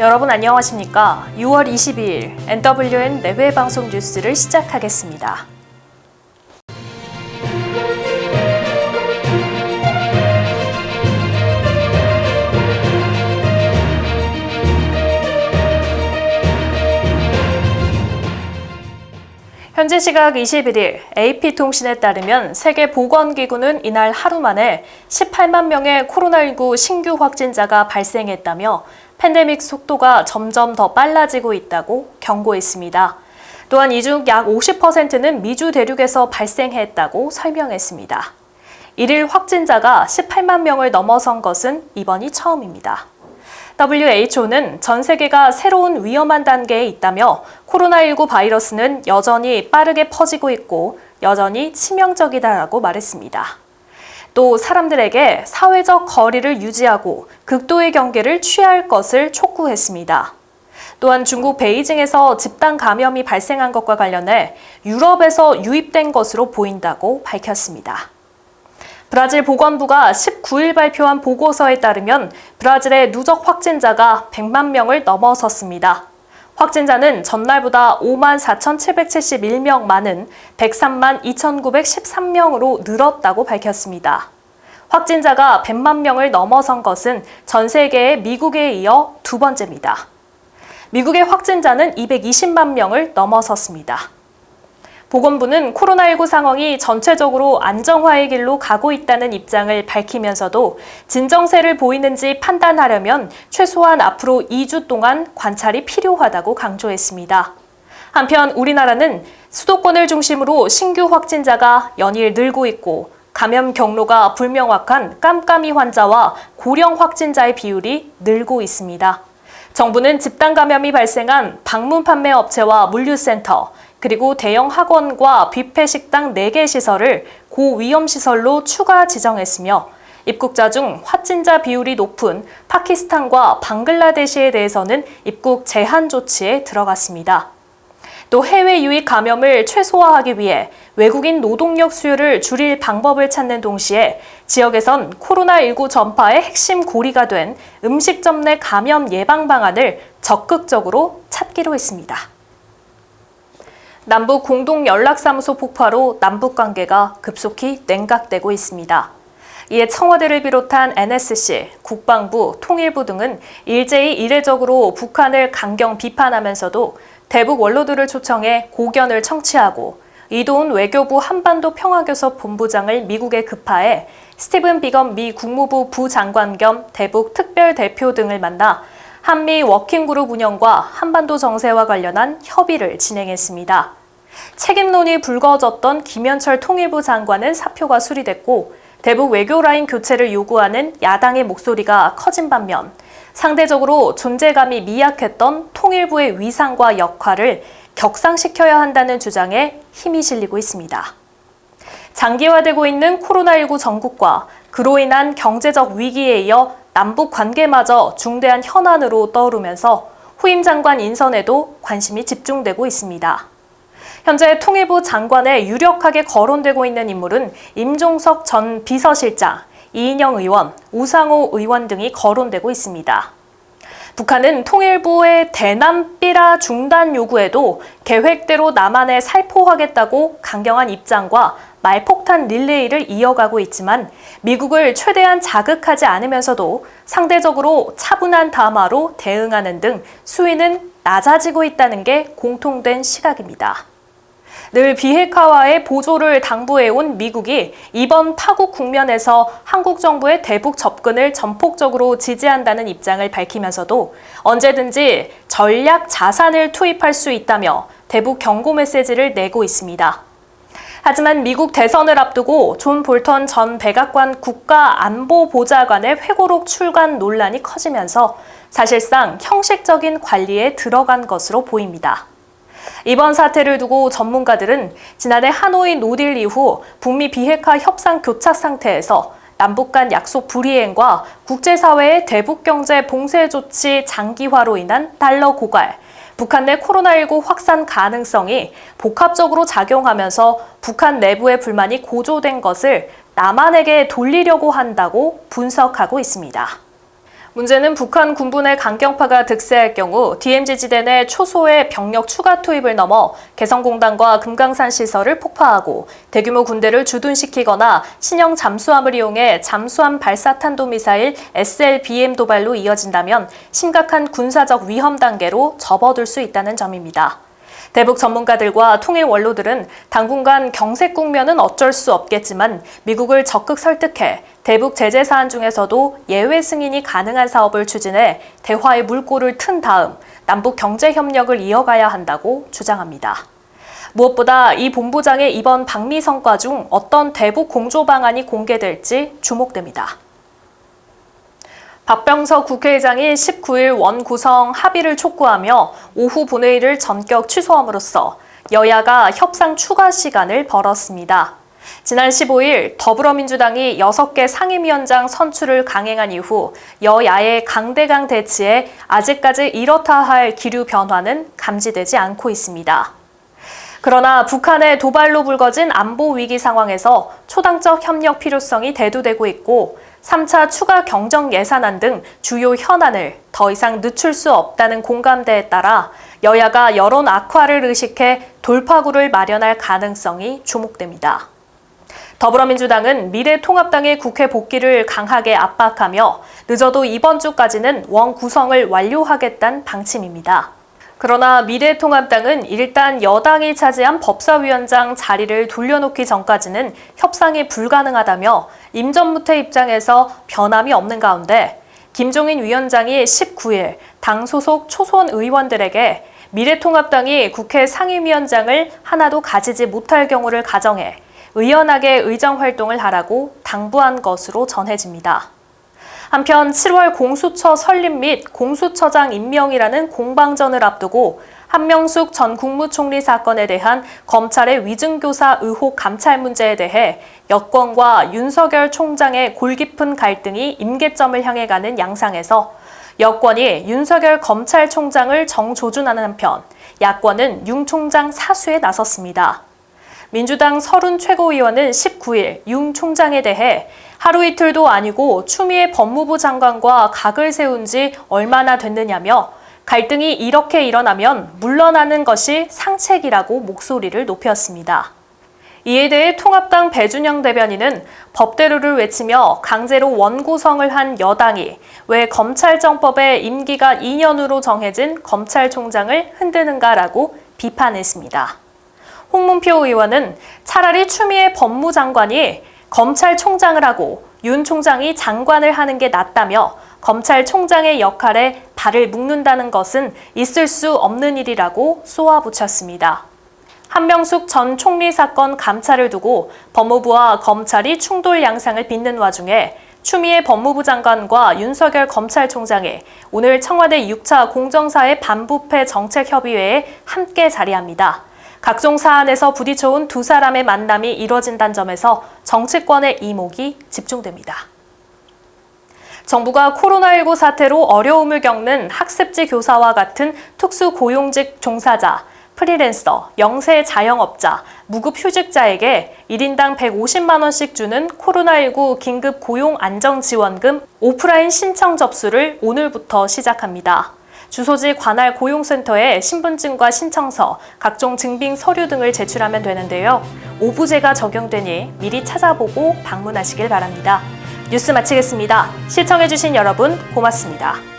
여러분 안녕하십니까? 6월 22일 NWN 내외 방송 뉴스를 시작하겠습니다. 현재 시각 21일 AP통신에 따르면 세계보건기구는 이날 하루 만에 18만 명의 코로나19 신규 확진자가 발생했다며 팬데믹 속도가 점점 더 빨라지고 있다고 경고했습니다. 또한 이 중 약 50%는 미주 대륙에서 발생했다고 설명했습니다. 일일 확진자가 18만 명을 넘어선 것은 이번이 처음입니다. WHO는 전 세계가 새로운 위험한 단계에 있다며 코로나19 바이러스는 여전히 빠르게 퍼지고 있고 여전히 치명적이다라고 말했습니다. 또 사람들에게 사회적 거리를 유지하고 극도의 경계를 취할 것을 촉구했습니다. 또한 중국 베이징에서 집단 감염이 발생한 것과 관련해 유럽에서 유입된 것으로 보인다고 밝혔습니다. 브라질 보건부가 19일 발표한 보고서에 따르면 브라질의 누적 확진자가 100만 명을 넘어섰습니다. 확진자는 전날보다 5만 4,771명 많은 103만 2,913명으로 늘었다고 밝혔습니다. 확진자가 100만 명을 넘어선 것은 전 세계의 미국에 이어 두 번째입니다. 미국의 확진자는 220만 명을 넘어섰습니다. 보건부는 코로나19 상황이 전체적으로 안정화의 길로 가고 있다는 입장을 밝히면서도 진정세를 보이는지 판단하려면 최소한 앞으로 2주 동안 관찰이 필요하다고 강조했습니다. 한편 우리나라는 수도권을 중심으로 신규 확진자가 연일 늘고 있고 감염 경로가 불명확한 깜깜이 환자와 고령 확진자의 비율이 늘고 있습니다. 정부는 집단 감염이 발생한 방문 판매 업체와 물류센터, 그리고 대형 학원과 뷔페 식당 4개 시설을 고위험 시설로 추가 지정했으며 입국자 중 확진자 비율이 높은 파키스탄과 방글라데시에 대해서는 입국 제한 조치에 들어갔습니다. 또 해외 유입 감염을 최소화하기 위해 외국인 노동력 수요를 줄일 방법을 찾는 동시에 지역에선 코로나19 전파의 핵심 고리가 된 음식점 내 감염 예방 방안을 적극적으로 찾기로 했습니다. 남북 공동 연락사무소 폭파로 남북 관계가 급속히 냉각되고 있습니다. 이에 청와대를 비롯한 NSC, 국방부, 통일부 등은 일제히 이례적으로 북한을 강경 비판하면서도 대북 원로들을 초청해 고견을 청취하고 이도훈 외교부 한반도 평화교섭 본부장을 미국에 급파해 스티븐 비건 미 국무부 부장관 겸 대북 특별 대표 등을 만나 한미 워킹그룹 운영과 한반도 정세와 관련한 협의를 진행했습니다. 책임론이 불거졌던 김현철 통일부 장관은 사표가 수리됐고 대북 외교 라인 교체를 요구하는 야당의 목소리가 커진 반면 상대적으로 존재감이 미약했던 통일부의 위상과 역할을 격상시켜야 한다는 주장에 힘이 실리고 있습니다. 장기화되고 있는 코로나19 전국과 그로 인한 경제적 위기에 이어 남북 관계마저 중대한 현안으로 떠오르면서 후임 장관 인선에도 관심이 집중되고 있습니다. 현재 통일부 장관에 유력하게 거론되고 있는 인물은 임종석 전 비서실장, 이인영 의원, 우상호 의원 등이 거론되고 있습니다. 북한은 통일부의 대남 삐라 중단 요구에도 계획대로 남한에 살포하겠다고 강경한 입장과 말폭탄 릴레이를 이어가고 있지만 미국을 최대한 자극하지 않으면서도 상대적으로 차분한 담화로 대응하는 등 수위는 낮아지고 있다는 게 공통된 시각입니다. 늘 비핵화와의 보조를 당부해온 미국이 이번 파국 국면에서 한국 정부의 대북 접근을 전폭적으로 지지한다는 입장을 밝히면서도 언제든지 전략 자산을 투입할 수 있다며 대북 경고 메시지를 내고 있습니다. 하지만 미국 대선을 앞두고 존 볼턴 전 백악관 국가안보보좌관의 회고록 출간 논란이 커지면서 사실상 형식적인 관리에 들어간 것으로 보입니다. 이번 사태를 두고 전문가들은 지난해 하노이 노딜 이후 북미 비핵화 협상 교착 상태에서 남북 간 약속 불이행과 국제사회의 대북 경제 봉쇄 조치 장기화로 인한 달러 고갈, 북한 내 코로나19 확산 가능성이 복합적으로 작용하면서 북한 내부의 불만이 고조된 것을 남한에게 돌리려고 한다고 분석하고 있습니다. 문제는 북한 군부의 강경파가 득세할 경우 DMZ 지대 내 초소의 병력 추가 투입을 넘어 개성공단과 금강산 시설을 폭파하고 대규모 군대를 주둔시키거나 신형 잠수함을 이용해 잠수함 발사탄도 미사일 SLBM 도발로 이어진다면 심각한 군사적 위험 단계로 접어들 수 있다는 점입니다. 대북 전문가들과 통일 원로들은 당분간 경색 국면은 어쩔 수 없겠지만 미국을 적극 설득해 대북 제재 사안 중에서도 예외 승인이 가능한 사업을 추진해 대화의 물꼬를 튼 다음 남북 경제 협력을 이어가야 한다고 주장합니다. 무엇보다 이 본부장의 이번 방미 성과 중 어떤 대북 공조 방안이 공개될지 주목됩니다. 박병석 국회의장이 19일 원 구성 합의를 촉구하며 오후 본회의를 전격 취소함으로써 여야가 협상 추가 시간을 벌었습니다. 지난 15일 더불어민주당이 6개 상임위원장 선출을 강행한 이후 여야의 강대강 대치에 아직까지 이렇다 할 기류 변화는 감지되지 않고 있습니다. 그러나 북한의 도발로 불거진 안보 위기 상황에서 초당적 협력 필요성이 대두되고 있고 3차 추가 경정 예산안 등 주요 현안을 더 이상 늦출 수 없다는 공감대에 따라 여야가 여론 악화를 의식해 돌파구를 마련할 가능성이 주목됩니다. 더불어민주당은 미래통합당의 국회 복귀를 강하게 압박하며 늦어도 이번 주까지는 원 구성을 완료하겠다는 방침입니다. 그러나 미래통합당은 일단 여당이 차지한 법사위원장 자리를 돌려놓기 전까지는 협상이 불가능하다며 임전무태 입장에서 변함이 없는 가운데 김종인 위원장이 19일 당 소속 초선 의원들에게 미래통합당이 국회 상임위원장을 하나도 가지지 못할 경우를 가정해 의연하게 의정 활동을 하라고 당부한 것으로 전해집니다. 한편 7월 공수처 설립 및 공수처장 임명이라는 공방전을 앞두고 한명숙 전 국무총리 사건에 대한 검찰의 위증교사 의혹 감찰 문제에 대해 여권과 윤석열 총장의 골깊은 갈등이 임계점을 향해 가는 양상에서 여권이 윤석열 검찰총장을 정조준하는 한편 야권은 윤 총장 사수에 나섰습니다. 민주당 서른 최고위원은 19일 윤 총장에 대해 하루 이틀도 아니고 추미애 법무부 장관과 각을 세운 지 얼마나 됐느냐며 갈등이 이렇게 일어나면 물러나는 것이 상책이라고 목소리를 높였습니다. 이에 대해 통합당 배준영 대변인은 법대로를 외치며 강제로 원구성을 한 여당이 왜 검찰정법의 임기가 2년으로 정해진 검찰총장을 흔드는가라고 비판했습니다. 홍문표 의원은 차라리 추미애 법무장관이 검찰총장을 하고 윤 총장이 장관을 하는 게 낫다며 검찰총장의 역할에 발을 묶는다는 것은 있을 수 없는 일이라고 쏘아붙였습니다. 한명숙 전 총리 사건 감찰을 두고 법무부와 검찰이 충돌 양상을 빚는 와중에 추미애 법무부 장관과 윤석열 검찰총장이 오늘 청와대 6차 공정사회 반부패 정책협의회에 함께 자리합니다. 각종 사안에서 부딪혀온 두 사람의 만남이 이뤄진다는 점에서 정치권의 이목이 집중됩니다. 정부가 코로나19 사태로 어려움을 겪는 학습지 교사와 같은 특수 고용직 종사자, 프리랜서, 영세 자영업자, 무급 휴직자에게 1인당 150만 원씩 주는 코로나19 긴급 고용 안정 지원금 오프라인 신청 접수를 오늘부터 시작합니다. 주소지 관할 고용센터에 신분증과 신청서, 각종 증빙 서류 등을 제출하면 되는데요. 오부제가 적용되니 미리 찾아보고 방문하시길 바랍니다. 뉴스 마치겠습니다. 시청해주신 여러분 고맙습니다.